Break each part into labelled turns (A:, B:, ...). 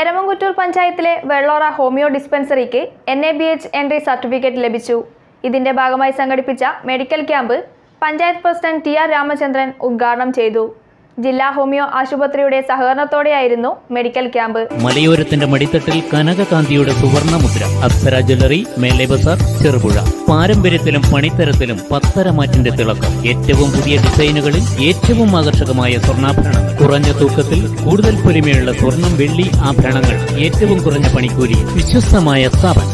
A: എരമംകുറ്റൂർ പഞ്ചായത്തിലെ Vellora homeo ഡിസ്പെൻസറിക്ക് N A B H entry certificate ലഭിച്ചു. ഇതിന്റെ ഭാഗമായി സംഘടിപ്പിച്ച medical camp panchayat president T R Ramachandran ഉദ്ഘാടനം ചെയ്തു. ജില്ലാ ഹോമിയോ ആശുപത്രിയുടെ സഹകരണത്തോടെയായിരുന്നു മെഡിക്കൽ ക്യാമ്പ്.
B: മലയോരത്തിന്റെ മടിത്തട്ടിൽ കനകകാന്തിയുടെ സുവർണമുദ്ര അപ്സര ജ്വല്ലറി മേലെ ബസാർ ചെറുപുഴ. പാരമ്പര്യത്തിലും പണിത്തരത്തിലും പത്തരമാറ്റിന്റെ തിളക്കം. ഏറ്റവും പുതിയ ഡിസൈനുകളിൽ ഏറ്റവും ആകർഷകമായ സ്വർണാഭരണം കുറഞ്ഞ തൂക്കത്തിൽ കൂടുതൽ പൊലിമയുള്ള സ്വർണം വെള്ളി ആഭരണങ്ങൾ. ഏറ്റവും കുറഞ്ഞ പണിക്കൂലി. വിശ്വസ്തമായ സ്ഥാപനം.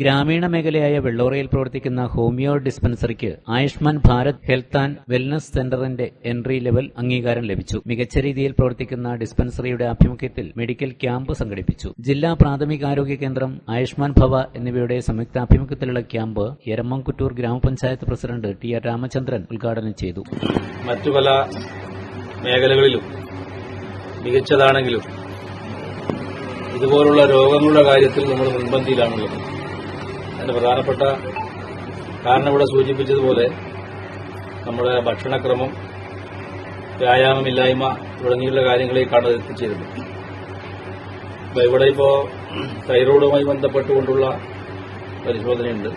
B: ഗ്രാമീണ മേഖലയായ വെള്ളോറയിൽ പ്രവർത്തിക്കുന്ന homeo ഡിസ്പെൻസറിക്ക് Ayushman Bharat health and wellness സെന്ററിന്റെ എൻട്രി ലെവൽ അംഗീകാരം ലഭിച്ചു. മികച്ച രീതിയിൽ പ്രവർത്തിക്കുന്ന ഡിസ്പെൻസറിയുടെ ആഭിമുഖ്യത്തിൽ മെഡിക്കൽ ക്യാമ്പ് സംഘടിപ്പിച്ചു. ജില്ലാ പ്രാഥമികാരോഗ്യ കേന്ദ്രം ആയുഷ്മാൻ ഭവ എന്നിവയുടെ സംയുക്താഭിമുഖ്യത്തിലുള്ള ക്യാമ്പ് എരമംകുറ്റൂർ ഗ്രാമപഞ്ചായത്ത് പ്രസിഡന്റ് ടി ആർ രാമചന്ദ്രൻ ഉദ്ഘാടനം ചെയ്തു.
C: മറ്റു പല മേഖലകളിലും മികച്ചതാണെങ്കിലും ഇതുപോലുള്ള രോഗങ്ങളുടെ കാര്യത്തിൽ നമ്മൾ മുൻപന്തിയിലാണുള്ളത്. അതിന്റെ പ്രധാനപ്പെട്ട കാരണം ഇവിടെ സൂചിപ്പിച്ചതുപോലെ നമ്മുടെ ഭക്ഷണക്രമം വ്യായാമമില്ലായ്മ തുടങ്ങിയുള്ള അത് എത്തിച്ചേരുന്നത് അപ്പൊ ഇവിടെ ഇപ്പോ തൈറോയിഡുമായി ബന്ധപ്പെട്ടുകൊണ്ടുള്ള പരിശോധനയുണ്ട്.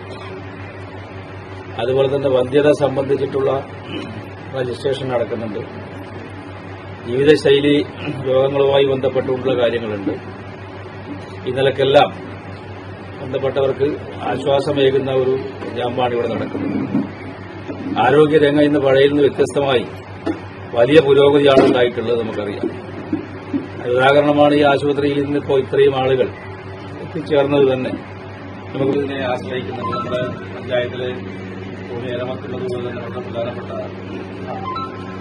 C: അതുപോലെ തന്നെ വന്ധ്യത സംബന്ധിച്ചിട്ടുള്ള രജിസ്ട്രേഷൻ നടക്കുന്നുണ്ട്. ജീവിതശൈലി രോഗങ്ങളുമായി ബന്ധപ്പെട്ടുകൊണ്ടുള്ള കാര്യങ്ങളുണ്ട്. ഈ നിലക്കെല്ലാം ബന്ധപ്പെട്ടവർക്ക് ആശ്വാസമേകുന്ന ഒരു ജാമ്പാണ് ഇവിടെ നടക്കുന്നത്. ആരോഗ്യരംഗം ഇന്ന് പഴയിൽ നിന്ന് വ്യത്യസ്തമായി വലിയ പുരോഗതിയാണ് ഉണ്ടായിട്ടുള്ളത് നമുക്കറിയാം. ഉദാഹരണമാണ് ഈ ആശുപത്രിയിൽ ഇന്നിപ്പോൾ ഇത്രയും ആളുകൾ എത്തിച്ചേർന്നത് തന്നെ. നമുക്ക് ഇതിനെ ആശ്രയിക്കുന്നത് നമ്മുടെ പഞ്ചായത്തിലെ ഭൂമി ഇലമത്തുള്ളത് പോലെ തന്നെ വളരെ പ്രധാനപ്പെട്ട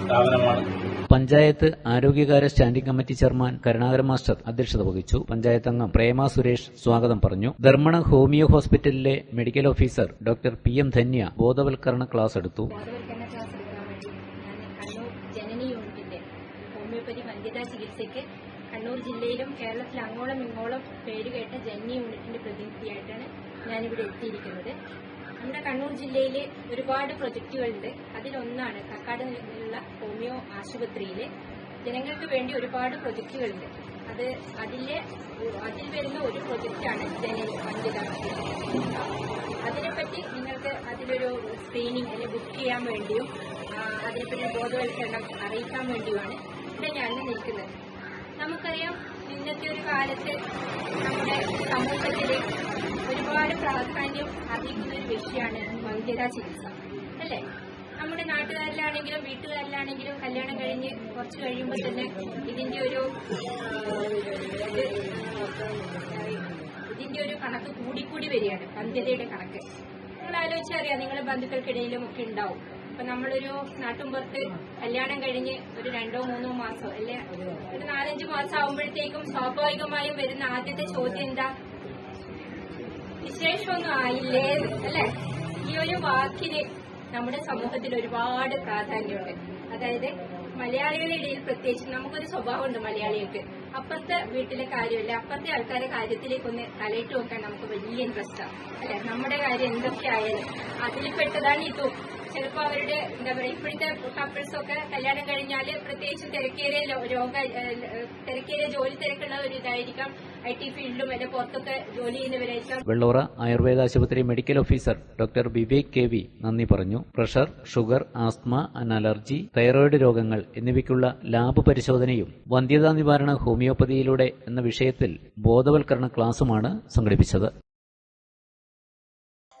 C: സ്ഥാപനമാണ്.
B: Panchayat ആരോഗ്യകാര്യ standing committee chairman Karunakaran master അധ്യക്ഷത വഹിച്ചു. പഞ്ചായത്ത് അംഗം പ്രേമ സുരേഷ് സ്വാഗതം പറഞ്ഞു. ധർമ്മണ ഹോമിയോ ഹോസ്പിറ്റലിലെ medical officer doctor P M Dhanya ബോധവൽക്കരണ ക്ലാസ് എടുത്തു.
D: ഹോമിയോപ്പതി വന്ധ്യതാ ചികിത്സയ്ക്ക് കണ്ണൂർ ജില്ലയിലും കേരളത്തിൽ അങ്ങോളം ഇങ്ങോളം പേരുകേട്ട ജനനി യൂണിറ്റിന്റെ പ്രതിനിധിയായിട്ടാണ് ഞാനിവിടെ എത്തിയിരിക്കുന്നത്. നമ്മുടെ കണ്ണൂർ ജില്ലയിൽ ഒരുപാട് പ്രൊജക്റ്റുകളുണ്ട് അതിലൊന്നാണ് കക്കാട് നിന്നുള്ള ഹോമിയോ ആശുപത്രിയിൽ ജനങ്ങൾക്ക് വേണ്ടി ഒരുപാട് പ്രൊജക്റ്റുകളുണ്ട് അത് അതിലെ അതിൽ വരുന്ന ഒരു പ്രൊജക്റ്റാണ് ജനങ്ങൾ വന്ധ്യതാ അതിനെപ്പറ്റി നിങ്ങൾക്ക് അതിലൊരു സ്ക്രീനിങ് അല്ലെങ്കിൽ ബുക്ക് ചെയ്യാൻ വേണ്ടിയും അതിനെപ്പറ്റി ബോധവൽക്കരണം അറിയിക്കാൻ വേണ്ടിയുമാണ് ഇവിടെ ഞാൻ നിൽക്കുന്നത്. നമുക്കറിയാം ഇന്നത്തെ ഒരു കാലത്ത് നമ്മുടെ സമൂഹത്തിൽ ഒരുപാട് പ്രാധാന്യം അറിയിക്കുന്ന ഒരു വിഷയമാണ് വന്ധ്യതാ ചികിത്സ അല്ലേ? നമ്മുടെ നാട്ടുകാരിലാണെങ്കിലും വീട്ടുകാരിലാണെങ്കിലും കല്യാണം കഴിഞ്ഞ് കുറച്ച് കഴിയുമ്പോൾ തന്നെ ഇതിന്റെ ഒരു ഇതിന്റെ ഒരു കണക്ക് കൂടിക്കൂടി വരികയാണ് വന്ധ്യതയുടെ കണക്ക്. നിങ്ങൾ ആലോചിച്ചറിയാം നിങ്ങളുടെ ബന്ധുക്കൾക്കിടയിലും ഒക്കെ ഉണ്ടാവും. അപ്പൊ നമ്മളൊരു നാട്ടുമ്പുറത്ത് കല്യാണം കഴിഞ്ഞ് ഒരു രണ്ടോ മൂന്നോ മാസോ അല്ലെ? ഒരു നാലഞ്ച് മാസം സ്വാഭാവികമായും വരുന്ന ആദ്യത്തെ ചോദ്യം എന്താ? വിശേഷമൊന്നും ആയില്ലേ? അല്ലെ? ഈ ഒരു വാക്കിന് നമ്മുടെ സമൂഹത്തിൽ ഒരുപാട് പ്രാധാന്യമുണ്ട്. അതായത് മലയാളികളുടെ ഇടയിൽ പ്രത്യേകിച്ച് നമുക്കൊരു സ്വഭാവമുണ്ട് മലയാളികൾക്ക്. അപ്പുറത്തെ വീട്ടിലെ കാര്യമല്ല അപ്പുറത്തെ ആൾക്കാരുടെ കാര്യത്തിലേക്കൊന്ന് തലയിട്ട് നോക്കാൻ നമുക്ക് വലിയ ഇൻട്രസ്റ്റാണ് അല്ലെ? നമ്മുടെ കാര്യം എന്തൊക്കെ ആയാലും അതിൽപ്പെട്ടതാണ് ഇതും. ചിലപ്പോൾ അവരുടെ എന്താ പറയുക ഇപ്പോഴത്തെ കപ്പിൾസ് ഒക്കെ കല്യാണം കഴിഞ്ഞാൽ പ്രത്യേകിച്ച് തിരക്കേറിയ രോഗ തിരക്കേറിയ ജോലി തിരക്കുള്ള ഒരു ഇതായിരിക്കാം ഐ ടി ഫീൽഡിലും അതിന്റെ പുറത്തൊക്കെ ജോലി ചെയ്യുന്നവരായിരിക്കാം.
B: വെള്ളോറ ആയുർവേദ ആശുപത്രി medical officer doctor Vivek K V നന്ദി പറഞ്ഞു. Pressure sugar asthma allergy thyroid രോഗങ്ങൾ എന്നിവയ്ക്കുള്ള ലാബ് പരിശോധനയും വന്ധ്യതാ നിവാരണ ഹോമിയോപ്പതിയിലൂടെ എന്ന വിഷയത്തിൽ ബോധവൽക്കരണ ക്ലാസുമാണ് സംഘടിപ്പിച്ചത്.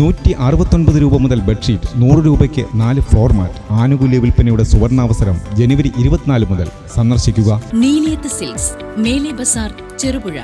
E: നൂറ്റി അറുപത്തൊൻപത് രൂപ മുതൽ ബെഡ്ഷീറ്റ് നൂറ് രൂപയ്ക്ക് നാല് ഫ്ലോർ മാറ്റ് ആനുകൂല്യ വിൽപ്പനയുടെ സുവർണാവസരം ജനുവരി ഇരുപത്തിനാല് മുതൽ സന്ദർശിക്കുക.
F: നീലിയത്ത് സിൽക്സ് മേലെ ബസാർ ചെറുപുഴ.